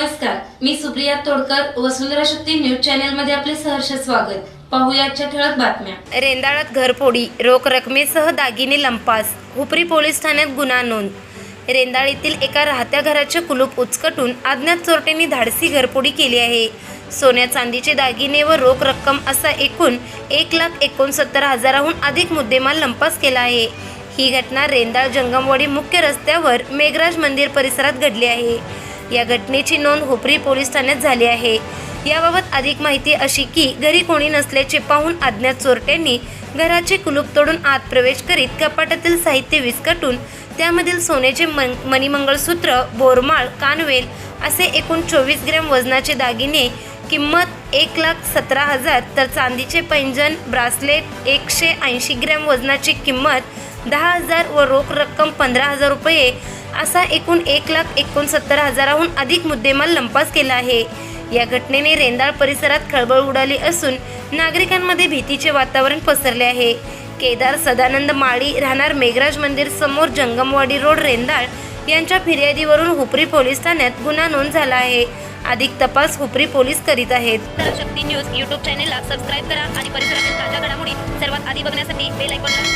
नमस्कार मी सुप्रिया तोडकर वसुंधरा शक्ती न्यूज चॅनलमध्ये आपले सहर्ष स्वागत. पाहुयाच्या ठळक बातम्या. रेंदाळात घरफोडी रोख रकमेसह दागिने लंपास हुपरी पोलीस ठाण्यात गुन्हा नोंद. रेंदाळ येथील एका राहत्या घराचे कुलूप उचकटून अज्ञात चोरट्यांनी धाडसी घरफोडी केली आहे. सोन्या चांदीचे दागिने व रोख रक्कम असा एकूण एक लाख एकोणसत्तर हजाराहून अधिक मुद्देमाल लंपास केला आहे. ही घटना रेंदाळ जंगमवाडी मुख्य रस्त्यावर मेघराज मंदिर परिसरात घडली आहे. या घटनेची नोंद हुपरी पोलीस ठाण्यात झाली आहे. याबाबत अधिक माहिती अशी की घरी कोणी नसल्याचे पाहून अज्ञात चोरट्यांनी घराचे कुलूप तोडून आत प्रवेश करीत कपाटातील साहित्य विस्कटून त्यामधील सोन्याचे मन मणिमंगळसूत्र बोरमाळ कानवेल असे एकूण चोवीस ग्रॅम वजनाचे दागिने किंमत एक लाख सतरा हजार तर चांदीचे पैंजण ब्रासलेट एकशे ऐंशी ग्रॅम वजनाची किंमत दहा हजार व रोख रक्कम पंधरा हजार रुपये असा एकूण एक लाख एकोणसत्तर हजाराहून अधिक मुद्देमाल लंपास केला आहे. या घटनेने रेंदाळ परिसरात खळबळ उडाली असून नागरिकांमध्ये भीतीचे वातावरण पसरले आहे. केदार सदानंद माळी राहणार मेघराज मंदिर समोर जंगमवाडी रोड रेंदाळ यांच्या फिर्यादीवरून हुपरी पोलीस ठाण्यात गुन्हा नोंद झाला आहे. अधिक तपास हुपरी पोलीस करीत आहेत. शक्ती न्यूज यूट्यूब चॅनेलला सबस्क्राईब करा आणि परिसरातील ताज्या घडामोडी सर्वात आधी बघण्यासाठी बेल आयकॉनला